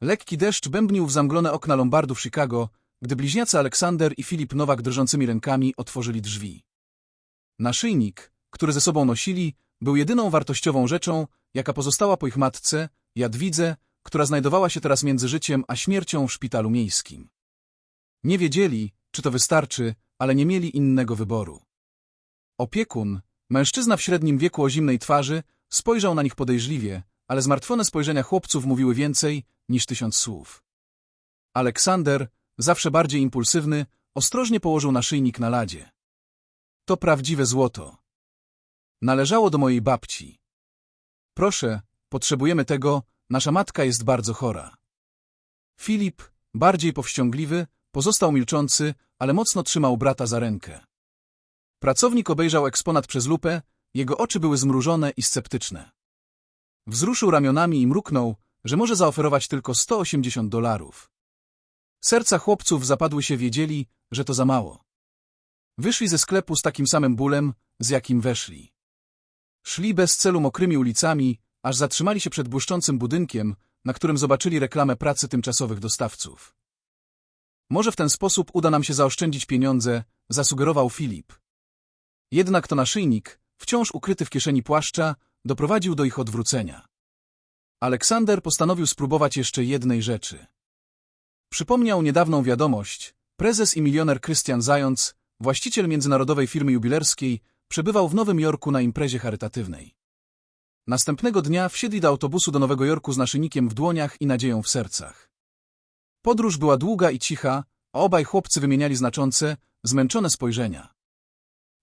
Lekki deszcz bębnił w zamglone okna Lombardów Chicago, gdy bliźniacy Aleksander i Filip Nowak drżącymi rękami otworzyli drzwi. Naszyjnik, który ze sobą nosili, był jedyną wartościową rzeczą, jaka pozostała po ich matce, Jadwidze, która znajdowała się teraz między życiem a śmiercią w szpitalu miejskim. Nie wiedzieli, czy to wystarczy, ale nie mieli innego wyboru. Opiekun, mężczyzna w średnim wieku o zimnej twarzy, spojrzał na nich podejrzliwie, ale zmartwione spojrzenia chłopców mówiły więcej niż tysiąc słów. Aleksander, zawsze bardziej impulsywny, ostrożnie położył naszyjnik na ladzie. To prawdziwe złoto. Należało do mojej babci. Proszę, potrzebujemy tego, nasza matka jest bardzo chora. Filip, bardziej powściągliwy, pozostał milczący, ale mocno trzymał brata za rękę. Pracownik obejrzał eksponat przez lupę, jego oczy były zmrużone i sceptyczne. Wzruszył ramionami i mruknął, że może zaoferować tylko 180 dolarów. Serca chłopców zapadły się wiedzieli, że to za mało. Wyszli ze sklepu z takim samym bólem, z jakim weszli. Szli bez celu mokrymi ulicami, aż zatrzymali się przed błyszczącym budynkiem, na którym zobaczyli reklamę pracy tymczasowych dostawców. Może w ten sposób uda nam się zaoszczędzić pieniądze, zasugerował Filip. Jednak to naszyjnik, wciąż ukryty w kieszeni płaszcza, doprowadził do ich odwrócenia. Aleksander postanowił spróbować jeszcze jednej rzeczy. Przypomniał niedawną wiadomość. Prezes i milioner Krystian Zając, właściciel międzynarodowej firmy jubilerskiej, przebywał w Nowym Jorku na imprezie charytatywnej. Następnego dnia wsiedli do autobusu do Nowego Jorku z naszyjnikiem w dłoniach i nadzieją w sercach. Podróż była długa i cicha, a obaj chłopcy wymieniali znaczące, zmęczone spojrzenia.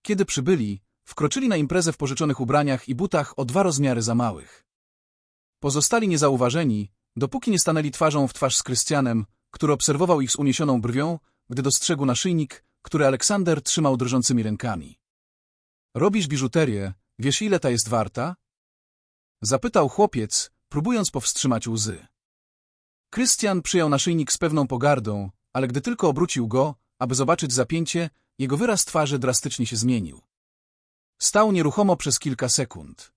Kiedy przybyli, wkroczyli na imprezę w pożyczonych ubraniach i butach o dwa rozmiary za małych. Pozostali niezauważeni, dopóki nie stanęli twarzą w twarz z Krystianem, który obserwował ich z uniesioną brwią, gdy dostrzegł naszyjnik, który Aleksander trzymał drżącymi rękami. Robisz biżuterię, wiesz ile ta jest warta? Zapytał chłopiec, próbując powstrzymać łzy. Krystian przyjął naszyjnik z pewną pogardą, ale gdy tylko obrócił go, aby zobaczyć zapięcie, jego wyraz twarzy drastycznie się zmienił. Stał nieruchomo przez kilka sekund.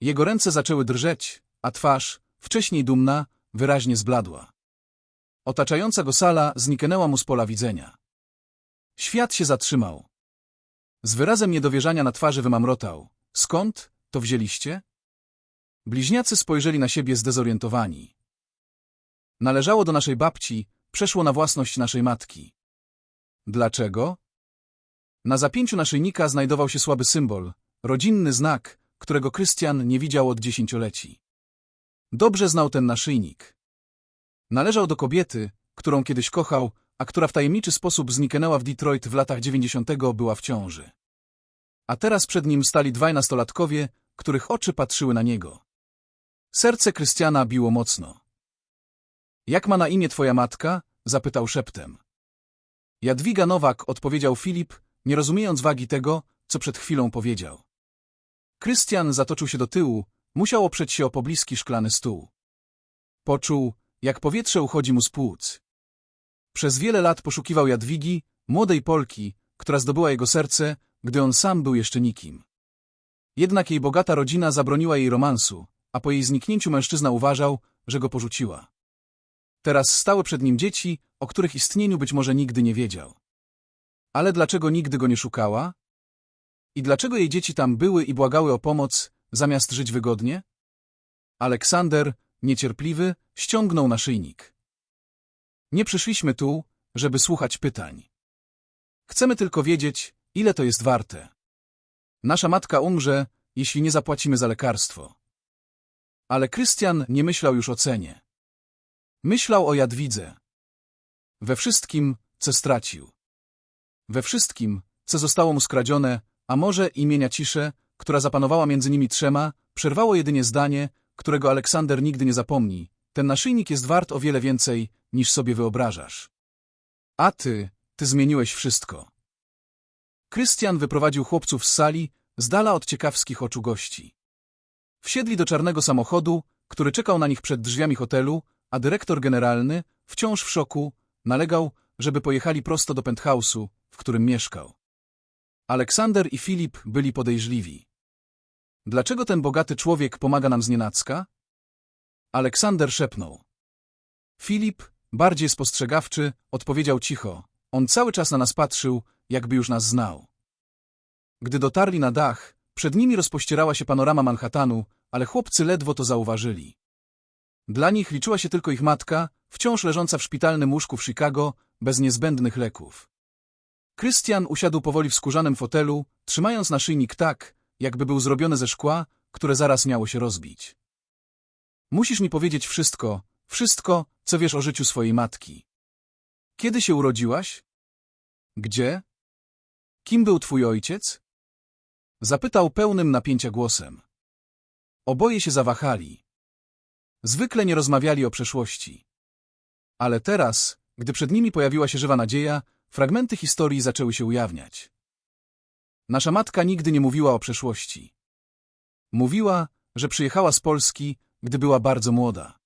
Jego ręce zaczęły drżeć, a twarz, wcześniej dumna, wyraźnie zbladła. Otaczająca go sala zniknęła mu z pola widzenia. Świat się zatrzymał. Z wyrazem niedowierzania na twarzy wymamrotał. Skąd to wzięliście? Bliźniacy spojrzeli na siebie zdezorientowani. Należało do naszej babci, przeszło na własność naszej matki. Dlaczego? Na zapięciu naszyjnika znajdował się słaby symbol, rodzinny znak, którego Krystian nie widział od dziesięcioleci. Dobrze znał ten naszyjnik. Należał do kobiety, którą kiedyś kochał, a która w tajemniczy sposób zniknęła w Detroit w latach dziewięćdziesiątego była w ciąży. A teraz przed nim stali dwaj nastolatkowie, których oczy patrzyły na niego. Serce Krystiana biło mocno. Jak ma na imię twoja matka? zapytał szeptem. Jadwiga Nowak, odpowiedział Filip, nie rozumiejąc wagi tego, co przed chwilą powiedział. Krystian zatoczył się do tyłu, musiał oprzeć się o pobliski szklany stół. Poczuł, jak powietrze uchodzi mu z płuc. Przez wiele lat poszukiwał Jadwigi, młodej Polki, która zdobyła jego serce, gdy on sam był jeszcze nikim. Jednak jej bogata rodzina zabroniła jej romansu, a po jej zniknięciu mężczyzna uważał, że go porzuciła. Teraz stały przed nim dzieci, o których istnieniu być może nigdy nie wiedział. Ale dlaczego nigdy go nie szukała? I dlaczego jej dzieci tam były i błagały o pomoc, zamiast żyć wygodnie? Aleksander, niecierpliwy, ściągnął naszyjnik. Nie przyszliśmy tu, żeby słuchać pytań. Chcemy tylko wiedzieć, ile to jest warte. Nasza matka umrze, jeśli nie zapłacimy za lekarstwo. Ale Krystian nie myślał już o cenie. Myślał o Jadwidze. We wszystkim, co stracił. We wszystkim, co zostało mu skradzione, a może imienia ciszę, która zapanowała między nimi trzema, przerwało jedynie zdanie, którego Aleksander nigdy nie zapomni. Ten naszyjnik jest wart o wiele więcej, niż sobie wyobrażasz. A ty, ty zmieniłeś wszystko. Krystian wyprowadził chłopców z sali, z dala od ciekawskich oczu gości. Wsiedli do czarnego samochodu, który czekał na nich przed drzwiami hotelu, a dyrektor generalny, wciąż w szoku, nalegał, żeby pojechali prosto do penthouse'u, w którym mieszkał. Aleksander i Filip byli podejrzliwi. Dlaczego ten bogaty człowiek pomaga nam z nienacka? Aleksander szepnął. Filip, bardziej spostrzegawczy, odpowiedział cicho. On cały czas na nas patrzył, jakby już nas znał. Gdy dotarli na dach, przed nimi rozpościerała się panorama Manhattanu, ale chłopcy ledwo to zauważyli. Dla nich liczyła się tylko ich matka, wciąż leżąca w szpitalnym łóżku w Chicago, bez niezbędnych leków. Krystian usiadł powoli w skórzanym fotelu, trzymając naszyjnik tak, jakby był zrobiony ze szkła, które zaraz miało się rozbić. Musisz mi powiedzieć wszystko, wszystko, co wiesz o życiu swojej matki. Kiedy się urodziłaś? Gdzie? Kim był twój ojciec? Zapytał pełnym napięcia głosem. Oboje się zawahali. Zwykle nie rozmawiali o przeszłości. Ale teraz, gdy przed nimi pojawiła się żywa nadzieja, fragmenty historii zaczęły się ujawniać. Nasza matka nigdy nie mówiła o przeszłości. Mówiła, że przyjechała z Polski, gdy była bardzo młoda.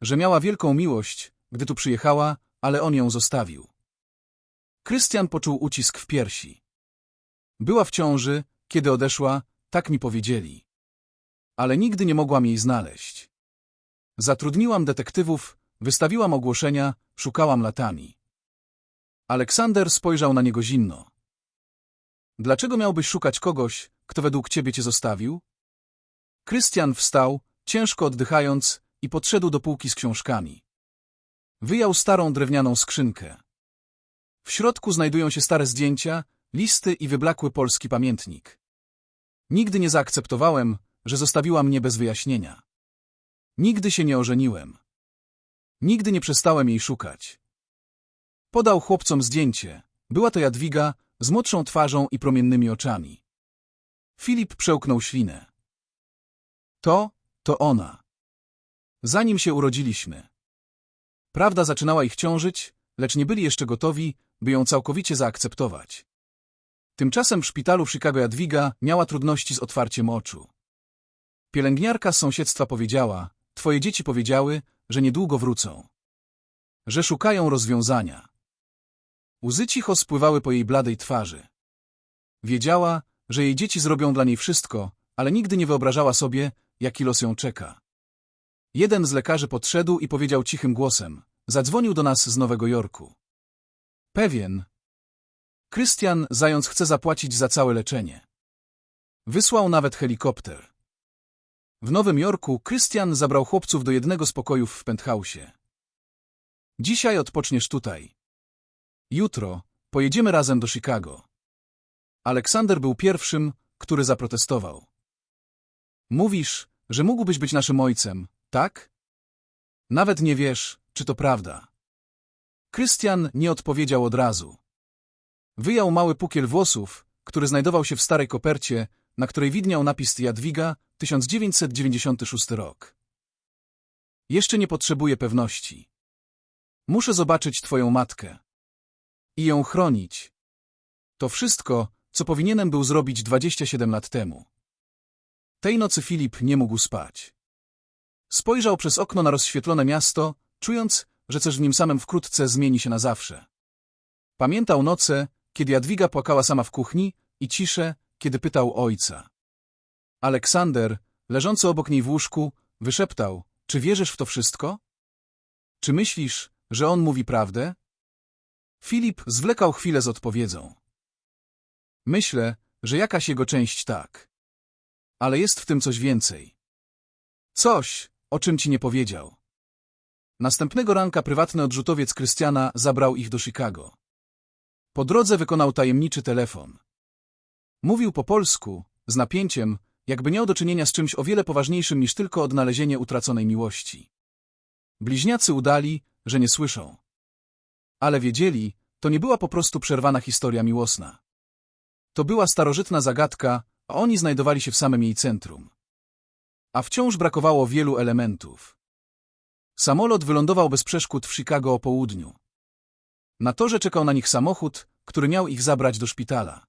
Że miała wielką miłość, gdy tu przyjechała, ale on ją zostawił. Krystian poczuł ucisk w piersi. Była w ciąży, kiedy odeszła, tak mi powiedzieli. Ale nigdy nie mogłam jej znaleźć. Zatrudniłam detektywów, wystawiłam ogłoszenia, szukałam latami. Aleksander spojrzał na niego zimno. Dlaczego miałbyś szukać kogoś, kto według ciebie cię zostawił? Krystian wstał, ciężko oddychając, i podszedł do półki z książkami. Wyjął starą drewnianą skrzynkę. W środku znajdują się stare zdjęcia, listy i wyblakły polski pamiętnik. Nigdy nie zaakceptowałem, że zostawiła mnie bez wyjaśnienia. Nigdy się nie ożeniłem. Nigdy nie przestałem jej szukać. Podał chłopcom zdjęcie. Była to Jadwiga, z młodszą twarzą i promiennymi oczami. Filip przełknął ślinę. To, to ona. Zanim się urodziliśmy. Prawda zaczynała ich ciążyć, lecz nie byli jeszcze gotowi, by ją całkowicie zaakceptować. Tymczasem w szpitalu w Chicago Jadwiga miała trudności z otwarciem oczu. Pielęgniarka z sąsiedztwa powiedziała, twoje dzieci powiedziały, że niedługo wrócą. Że szukają rozwiązania. Łzy cicho spływały po jej bladej twarzy. Wiedziała, że jej dzieci zrobią dla niej wszystko, ale nigdy nie wyobrażała sobie, jaki los ją czeka. Jeden z lekarzy podszedł i powiedział cichym głosem. Zadzwonił do nas z Nowego Jorku. Pewien. Krystian Zając chce zapłacić za całe leczenie. Wysłał nawet helikopter. W Nowym Jorku Krystian zabrał chłopców do jednego z pokojów w penthouse'ie. Dzisiaj odpoczniesz tutaj. Jutro pojedziemy razem do Chicago. Aleksander był pierwszym, który zaprotestował. Mówisz, że mógłbyś być naszym ojcem, tak? Nawet nie wiesz, czy to prawda. Krystian nie odpowiedział od razu. Wyjął mały pukiel włosów, który znajdował się w starej kopercie, na której widniał napis Jadwiga, 1996 rok. Jeszcze nie potrzebuję pewności. Muszę zobaczyć twoją matkę. I ją chronić. To wszystko, co powinienem był zrobić 27 lat temu. Tej nocy Filip nie mógł spać. Spojrzał przez okno na rozświetlone miasto, czując, że coś w nim samym wkrótce zmieni się na zawsze. Pamiętał noce, kiedy Jadwiga płakała sama w kuchni i ciszę, kiedy pytał ojca. Aleksander, leżący obok niej w łóżku, wyszeptał, czy wierzysz w to wszystko? Czy myślisz, że on mówi prawdę? Filip zwlekał chwilę z odpowiedzią. Myślę, że jakaś jego część tak. Ale jest w tym coś więcej. Coś, o czym ci nie powiedział. Następnego ranka prywatny odrzutowiec Krystiana zabrał ich do Chicago. Po drodze wykonał tajemniczy telefon. Mówił po polsku, z napięciem, jakby miał do czynienia z czymś o wiele poważniejszym niż tylko odnalezienie utraconej miłości. Bliźniacy udali, że nie słyszą. Ale wiedzieli, to nie była po prostu przerwana historia miłosna. To była starożytna zagadka, a oni znajdowali się w samym jej centrum. A wciąż brakowało wielu elementów. Samolot wylądował bez przeszkód w Chicago o południu. Na torze czekał na nich samochód, który miał ich zabrać do szpitala.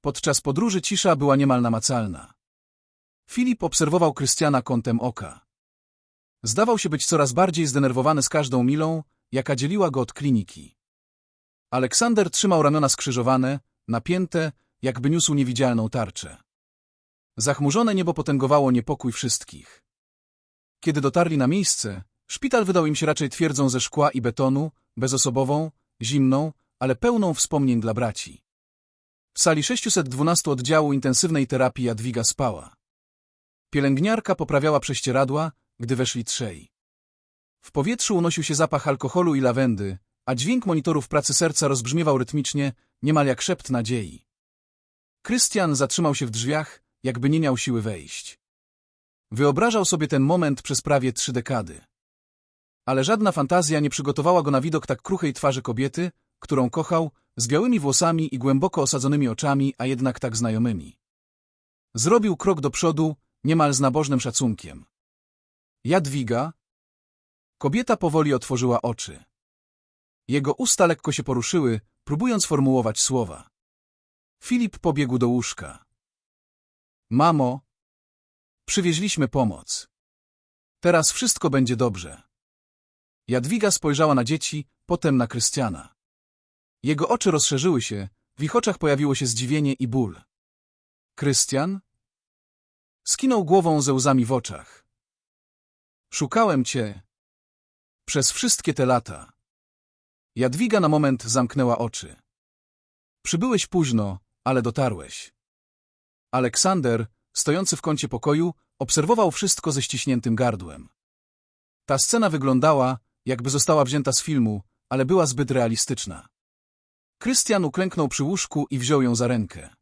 Podczas podróży cisza była niemal namacalna. Filip obserwował Krystiana kątem oka. Zdawał się być coraz bardziej zdenerwowany z każdą milą, jaka dzieliła go od kliniki. Aleksander trzymał ramiona skrzyżowane, napięte, jakby niósł niewidzialną tarczę. Zachmurzone niebo potęgowało niepokój wszystkich. Kiedy dotarli na miejsce, Szpital wydał im się raczej twierdzą ze szkła i betonu, bezosobową, zimną, ale pełną wspomnień dla braci. W sali 612 oddziału intensywnej terapii Jadwiga spała. Pielęgniarka poprawiała prześcieradła, gdy weszli trzej. W powietrzu unosił się zapach alkoholu i lawendy, a dźwięk monitorów pracy serca rozbrzmiewał rytmicznie, niemal jak szept nadziei. Krystian zatrzymał się w drzwiach, jakby nie miał siły wejść. Wyobrażał sobie ten moment przez prawie trzy dekady. Ale żadna fantazja nie przygotowała go na widok tak kruchej twarzy kobiety, którą kochał, z białymi włosami i głęboko osadzonymi oczami, a jednak tak znajomymi. Zrobił krok do przodu, niemal z nabożnym szacunkiem. Jadwiga. Kobieta powoli otworzyła oczy. Jego usta lekko się poruszyły, próbując formułować słowa. Filip pobiegł do łóżka. Mamo, przywieźliśmy pomoc. Teraz wszystko będzie dobrze. Jadwiga spojrzała na dzieci, potem na Krystiana. Jego oczy rozszerzyły się, w ich oczach pojawiło się zdziwienie i ból. Krystian? Skinął głową ze łzami w oczach. Szukałem cię. Przez wszystkie te lata. Jadwiga na moment zamknęła oczy. Przybyłeś późno, ale dotarłeś. Aleksander, stojący w kącie pokoju, obserwował wszystko ze ściśniętym gardłem. Ta scena wyglądała, jakby została wzięta z filmu, ale była zbyt realistyczna. Krystian uklęknął przy łóżku i wziął ją za rękę.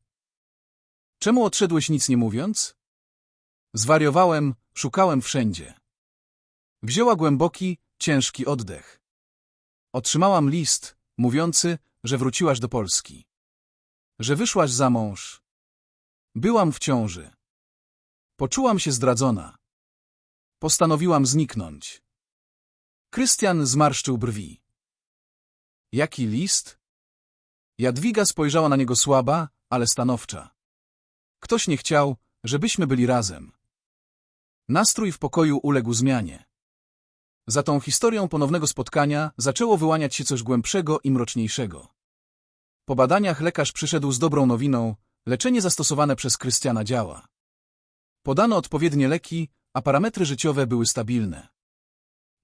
Czemu odszedłeś nic nie mówiąc? Zwariowałem, szukałem wszędzie. Wzięła głęboki, ciężki oddech. Otrzymałam list, mówiący, że wróciłaś do Polski. Że wyszłaś za mąż. Byłam w ciąży. Poczułam się zdradzona. Postanowiłam zniknąć. Krystian zmarszczył brwi. Jaki list? Jadwiga spojrzała na niego słaba, ale stanowcza. Ktoś nie chciał, żebyśmy byli razem. Nastrój w pokoju uległ zmianie. Za tą historią ponownego spotkania zaczęło wyłaniać się coś głębszego i mroczniejszego. Po badaniach lekarz przyszedł z dobrą nowiną, leczenie zastosowane przez Krystiana działa. Podano odpowiednie leki, a parametry życiowe były stabilne.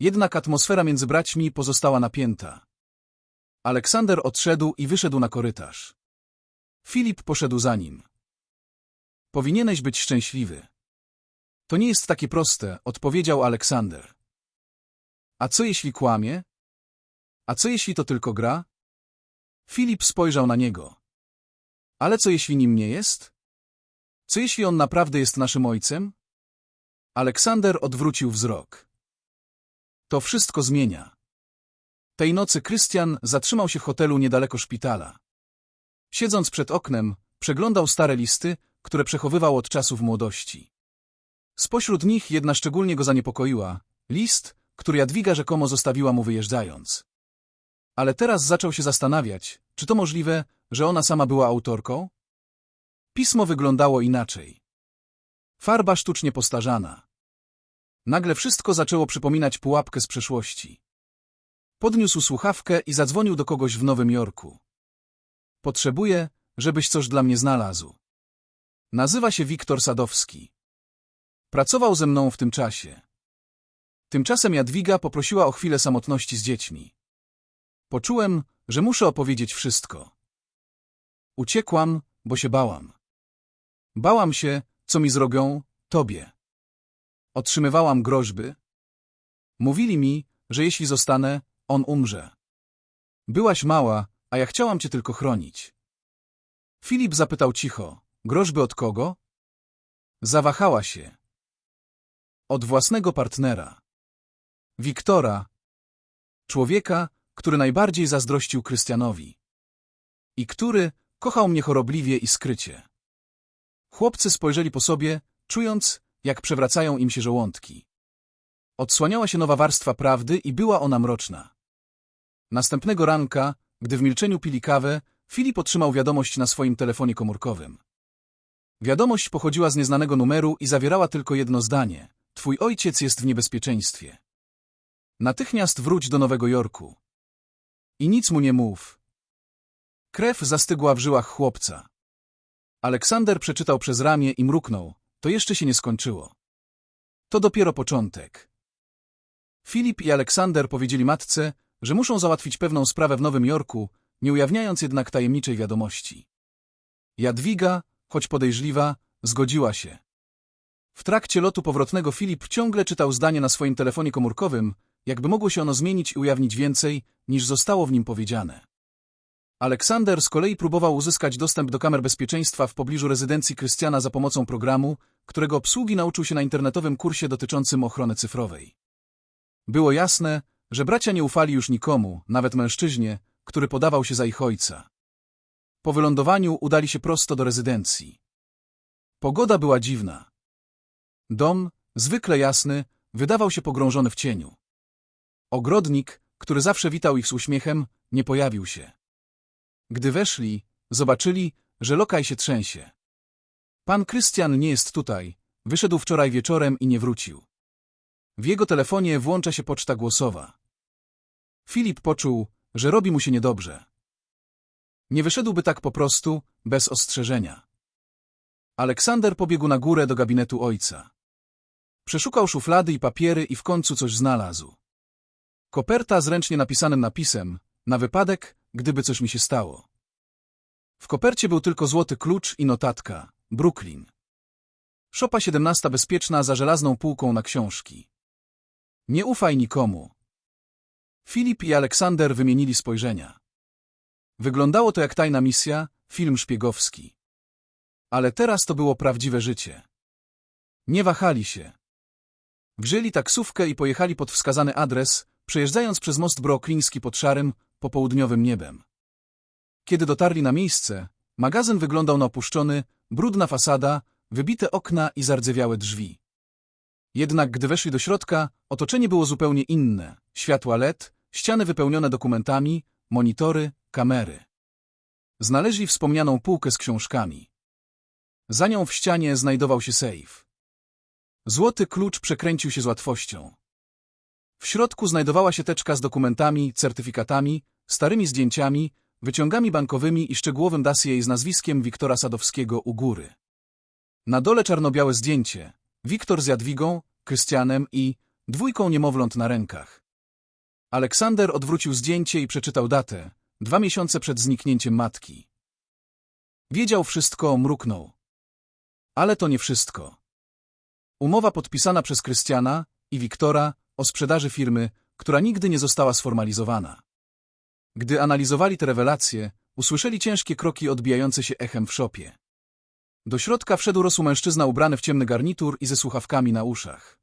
Jednak atmosfera między braćmi pozostała napięta. Aleksander odszedł i wyszedł na korytarz. Filip poszedł za nim. Powinieneś być szczęśliwy. To nie jest takie proste, odpowiedział Aleksander. A co jeśli kłamie? A co jeśli to tylko gra? Filip spojrzał na niego. Ale co jeśli nim nie jest? Co jeśli on naprawdę jest naszym ojcem? Aleksander odwrócił wzrok. To wszystko zmienia. Tej nocy Krystian zatrzymał się w hotelu niedaleko szpitala. Siedząc przed oknem, przeglądał stare listy, które przechowywał od czasów młodości. Spośród nich jedna szczególnie go zaniepokoiła. List, który Jadwiga rzekomo zostawiła mu wyjeżdżając. Ale teraz zaczął się zastanawiać, czy to możliwe, że ona sama była autorką? Pismo wyglądało inaczej. Farba sztucznie postarzana. Nagle wszystko zaczęło przypominać pułapkę z przeszłości. Podniósł słuchawkę i zadzwonił do kogoś w Nowym Jorku. Potrzebuję, żebyś coś dla mnie znalazł. Nazywa się Wiktor Sadowski. Pracował ze mną w tym czasie. Tymczasem Jadwiga poprosiła o chwilę samotności z dziećmi. Poczułem, że muszę opowiedzieć wszystko. Uciekłam, bo się bałam. Bałam się, co mi zrobią, tobie. Otrzymywałam groźby. Mówili mi, że jeśli zostanę, on umrze. Byłaś mała, a ja chciałam cię tylko chronić. Filip zapytał cicho, groźby od kogo? Zawahała się. Od własnego partnera. Wiktora. Człowieka, który najbardziej zazdrościł Krystianowi. I który kochał mnie chorobliwie i skrycie. Chłopcy spojrzeli po sobie, czując, jak przewracają im się żołądki. Odsłaniała się nowa warstwa prawdy i była ona mroczna. Następnego ranka, gdy w milczeniu pili kawę, Filip otrzymał wiadomość na swoim telefonie komórkowym. Wiadomość pochodziła z nieznanego numeru i zawierała tylko jedno zdanie. Twój ojciec jest w niebezpieczeństwie. Natychmiast wróć do Nowego Jorku. I nic mu nie mów. Krew zastygła w żyłach chłopca. Aleksander przeczytał przez ramię i mruknął. To jeszcze się nie skończyło. To dopiero początek. Filip i Aleksander powiedzieli matce, że muszą załatwić pewną sprawę w Nowym Jorku, nie ujawniając jednak tajemniczej wiadomości. Jadwiga, choć podejrzliwa, zgodziła się. W trakcie lotu powrotnego Filip ciągle czytał zdanie na swoim telefonie komórkowym, jakby mogło się ono zmienić i ujawnić więcej, niż zostało w nim powiedziane. Aleksander z kolei próbował uzyskać dostęp do kamer bezpieczeństwa w pobliżu rezydencji Krystiana za pomocą programu, którego obsługi nauczył się na internetowym kursie dotyczącym ochrony cyfrowej. Było jasne, że bracia nie ufali już nikomu, nawet mężczyźnie, który podawał się za ich ojca. Po wylądowaniu udali się prosto do rezydencji. Pogoda była dziwna. Dom, zwykle jasny, wydawał się pogrążony w cieniu. Ogrodnik, który zawsze witał ich z uśmiechem, nie pojawił się. Gdy weszli, zobaczyli, że lokaj się trzęsie. Pan Krystian nie jest tutaj, wyszedł wczoraj wieczorem i nie wrócił. W jego telefonie włącza się poczta głosowa. Filip poczuł, że robi mu się niedobrze. Nie wyszedłby tak po prostu, bez ostrzeżenia. Aleksander pobiegł na górę do gabinetu ojca. Przeszukał szuflady i papiery i w końcu coś znalazł. Koperta z ręcznie napisanym napisem, na wypadek, gdyby coś mi się stało. W kopercie był tylko złoty klucz i notatka, Brooklyn. Szopa 17 bezpieczna za żelazną półką na książki. Nie ufaj nikomu. Filip i Aleksander wymienili spojrzenia. Wyglądało to jak tajna misja, film szpiegowski. Ale teraz to było prawdziwe życie. Nie wahali się. Wzięli taksówkę i pojechali pod wskazany adres, przejeżdżając przez most brookliński pod szarym, popołudniowym niebem. Kiedy dotarli na miejsce, magazyn wyglądał na opuszczony, brudna fasada, wybite okna i zardzewiałe drzwi. Jednak gdy weszli do środka, otoczenie było zupełnie inne. Światła LED, ściany wypełnione dokumentami, monitory, kamery. Znaleźli wspomnianą półkę z książkami. Za nią w ścianie znajdował się sejf. Złoty klucz przekręcił się z łatwością. W środku znajdowała się teczka z dokumentami, certyfikatami, starymi zdjęciami, wyciągami bankowymi i szczegółowym dossier z nazwiskiem Wiktora Sadowskiego u góry. Na dole czarno-białe zdjęcie, Wiktor z Jadwigą, Krystianem i dwójką niemowląt na rękach. Aleksander odwrócił zdjęcie i przeczytał datę, dwa miesiące przed zniknięciem matki. Wiedział wszystko, mruknął. Ale to nie wszystko. Umowa podpisana przez Krystiana i Wiktora o sprzedaży firmy, która nigdy nie została sformalizowana. Gdy analizowali te rewelacje, usłyszeli ciężkie kroki odbijające się echem w szopie. Do środka wszedł rosły mężczyzna ubrany w ciemny garnitur i ze słuchawkami na uszach.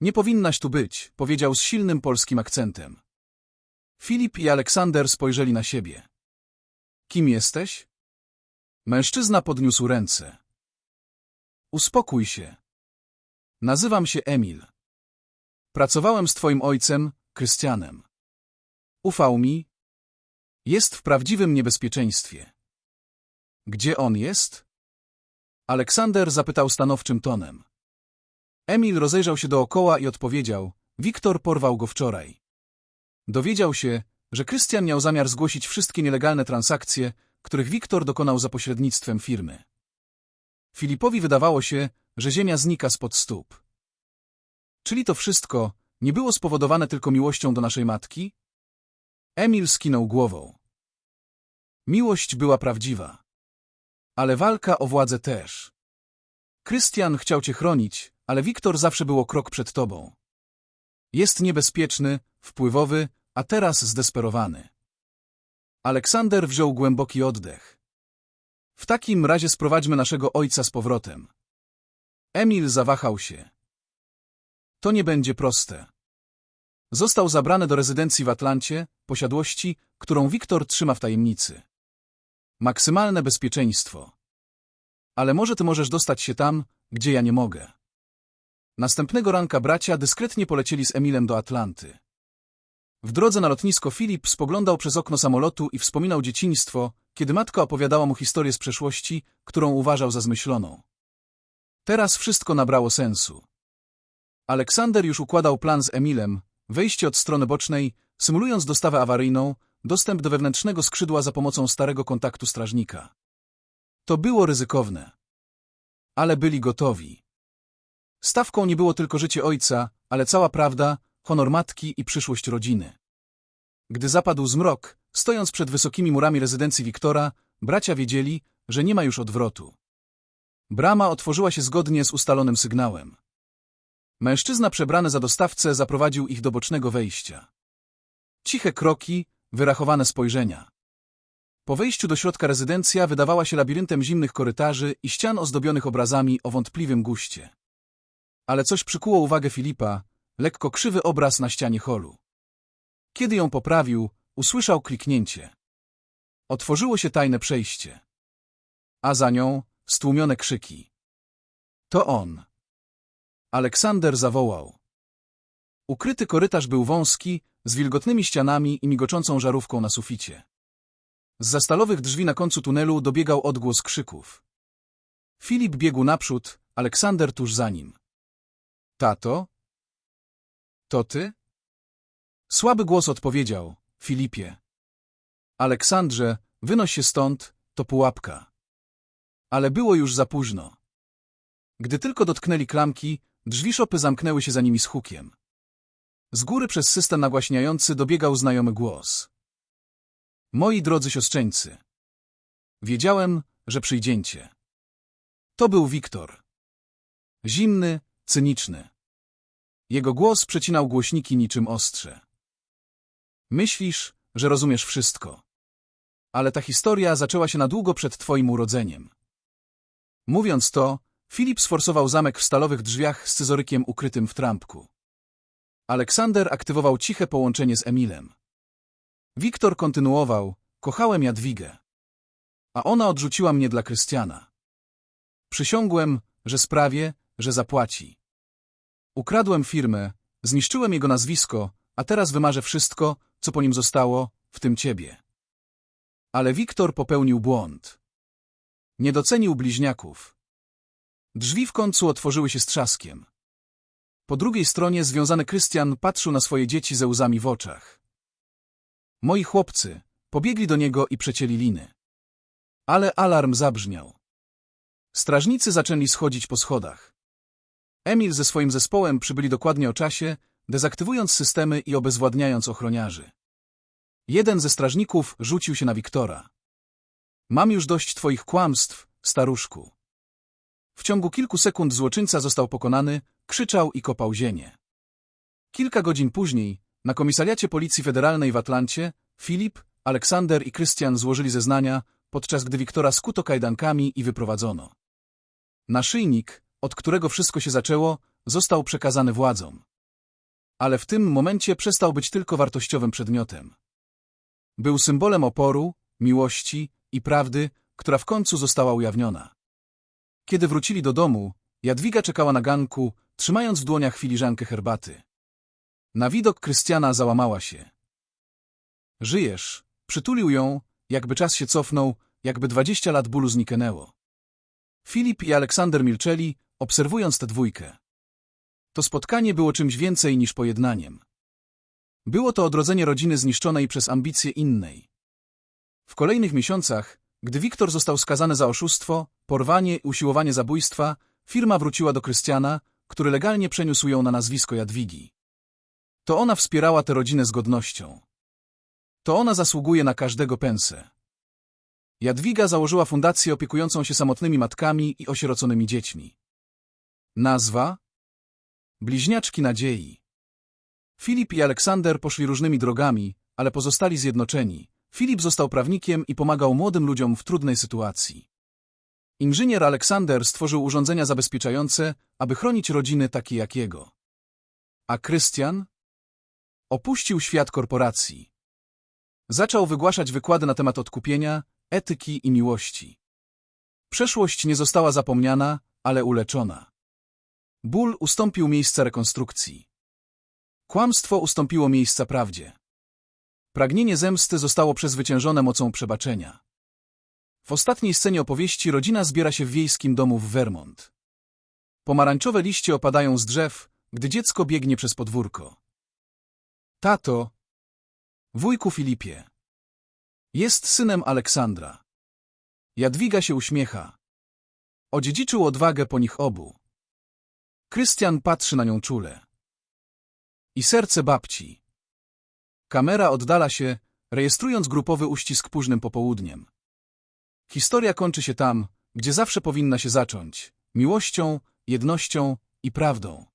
Nie powinnaś tu być, powiedział z silnym polskim akcentem. Filip i Aleksander spojrzeli na siebie. Kim jesteś? Mężczyzna podniósł ręce. Uspokój się. Nazywam się Emil. Pracowałem z twoim ojcem, Krystianem. Ufał mi. Jest w prawdziwym niebezpieczeństwie. Gdzie on jest? Aleksander zapytał stanowczym tonem. Emil rozejrzał się dookoła i odpowiedział, Wiktor porwał go wczoraj. Dowiedział się, że Krystian miał zamiar zgłosić wszystkie nielegalne transakcje, których Wiktor dokonał za pośrednictwem firmy. Filipowi wydawało się, że ziemia znika spod stóp. Czyli to wszystko nie było spowodowane tylko miłością do naszej matki? Emil skinął głową. Miłość była prawdziwa. Ale walka o władzę też. Krystian chciał cię chronić, ale Wiktor zawsze było krok przed tobą. Jest niebezpieczny, wpływowy, a teraz zdesperowany. Aleksander wziął głęboki oddech. W takim razie sprowadźmy naszego ojca z powrotem. Emil zawahał się. To nie będzie proste. Został zabrany do rezydencji w Atlancie, posiadłości, którą Wiktor trzyma w tajemnicy. Maksymalne bezpieczeństwo. Ale może ty możesz dostać się tam, gdzie ja nie mogę. Następnego ranka bracia dyskretnie polecieli z Emilem do Atlanty. W drodze na lotnisko Filip spoglądał przez okno samolotu i wspominał dzieciństwo, kiedy matka opowiadała mu historię z przeszłości, którą uważał za zmyśloną. Teraz wszystko nabrało sensu. Aleksander już układał plan z Emilem, wejście od strony bocznej, symulując dostawę awaryjną, dostęp do wewnętrznego skrzydła za pomocą starego kontaktu strażnika. To było ryzykowne. Ale byli gotowi. Stawką nie było tylko życie ojca, ale cała prawda, honor matki i przyszłość rodziny. Gdy zapadł zmrok, stojąc przed wysokimi murami rezydencji Wiktora, bracia wiedzieli, że nie ma już odwrotu. Brama otworzyła się zgodnie z ustalonym sygnałem. Mężczyzna przebrany za dostawcę zaprowadził ich do bocznego wejścia. Ciche kroki, wyrachowane spojrzenia. Po wejściu do środka rezydencja wydawała się labiryntem zimnych korytarzy i ścian ozdobionych obrazami o wątpliwym guście. Ale coś przykuło uwagę Filipa, lekko krzywy obraz na ścianie holu. Kiedy ją poprawił, usłyszał kliknięcie. Otworzyło się tajne przejście. A za nią stłumione krzyki. To on. Aleksander zawołał. Ukryty korytarz był wąski, z wilgotnymi ścianami i migoczącą żarówką na suficie. Z stalowych drzwi na końcu tunelu dobiegał odgłos krzyków. Filip biegł naprzód, Aleksander tuż za nim. Tato? To ty? Słaby głos odpowiedział, Filipie. Aleksandrze, wynoś się stąd, to pułapka. Ale było już za późno. Gdy tylko dotknęli klamki, drzwi szopy zamknęły się za nimi z hukiem. Z góry przez system nagłaśniający dobiegał znajomy głos. Moi drodzy siostrzeńcy, wiedziałem, że przyjdziecie. To był Wiktor. Zimny, cyniczny. Jego głos przecinał głośniki niczym ostrze. Myślisz, że rozumiesz wszystko. Ale ta historia zaczęła się na długo przed twoim urodzeniem. Mówiąc to, Filip sforsował zamek w stalowych drzwiach z scyzorykiem ukrytym w trampku. Aleksander aktywował ciche połączenie z Emilem. Wiktor kontynuował, kochałem Jadwigę. A ona odrzuciła mnie dla Krystiana. Przysiągłem, że sprawię, że zapłaci. Ukradłem firmę, zniszczyłem jego nazwisko, a teraz wymarzę wszystko, co po nim zostało, w tym ciebie. Ale Wiktor popełnił błąd. Nie docenił bliźniaków. Drzwi w końcu otworzyły się z trzaskiem. Po drugiej stronie związany Krystian patrzył na swoje dzieci ze łzami w oczach. Moi chłopcy pobiegli do niego i przecięli liny. Ale alarm zabrzmiał. Strażnicy zaczęli schodzić po schodach. Emil ze swoim zespołem przybyli dokładnie o czasie, dezaktywując systemy i obezwładniając ochroniarzy. Jeden ze strażników rzucił się na Wiktora. Mam już dość twoich kłamstw, staruszku. W ciągu kilku sekund złoczyńca został pokonany, krzyczał i kopał ziemię. Kilka godzin później, na komisariacie Policji Federalnej w Atlancie, Filip, Aleksander i Krystian złożyli zeznania, podczas gdy Wiktora skuto kajdankami i wyprowadzono. Naszyjnik, od którego wszystko się zaczęło, został przekazany władzom. Ale w tym momencie przestał być tylko wartościowym przedmiotem. Był symbolem oporu, miłości i prawdy, która w końcu została ujawniona. Kiedy wrócili do domu, Jadwiga czekała na ganku, trzymając w dłoniach filiżankę herbaty. Na widok Krystiana załamała się. Żyjesz, przytulił ją, jakby czas się cofnął, jakby dwadzieścia lat bólu zniknęło. Filip i Aleksander milczeli, obserwując tę dwójkę. To spotkanie było czymś więcej niż pojednaniem. Było to odrodzenie rodziny zniszczonej przez ambicje innej. W kolejnych miesiącach, gdy Wiktor został skazany za oszustwo, porwanie usiłowanie zabójstwa, firma wróciła do Krystiana, który legalnie przeniósł ją na nazwisko Jadwigi. To ona wspierała tę rodzinę z godnością. To ona zasługuje na każdego pensę. Jadwiga założyła fundację opiekującą się samotnymi matkami i osieroconymi dziećmi. Nazwa? Bliźniaczki Nadziei. Filip i Aleksander poszli różnymi drogami, ale pozostali zjednoczeni. Filip został prawnikiem i pomagał młodym ludziom w trudnej sytuacji. Inżynier Aleksander stworzył urządzenia zabezpieczające, aby chronić rodziny takie jak jego. A Krystian? Opuścił świat korporacji. Zaczął wygłaszać wykłady na temat odkupienia, etyki i miłości. Przeszłość nie została zapomniana, ale uleczona. Ból ustąpił miejsca rekonstrukcji. Kłamstwo ustąpiło miejsca prawdzie. Pragnienie zemsty zostało przezwyciężone mocą przebaczenia. W ostatniej scenie opowieści rodzina zbiera się w wiejskim domu w Vermont. Pomarańczowe liście opadają z drzew, gdy dziecko biegnie przez podwórko. Tato, wujku Filipie, jest synem Aleksandra. Jadwiga się uśmiecha. Odziedziczył odwagę po nich obu. Krystian patrzy na nią czule. i serce babci. Kamera oddala się, rejestrując grupowy uścisk późnym popołudniem. Historia kończy się tam, gdzie zawsze powinna się zacząć. Miłością, jednością i prawdą.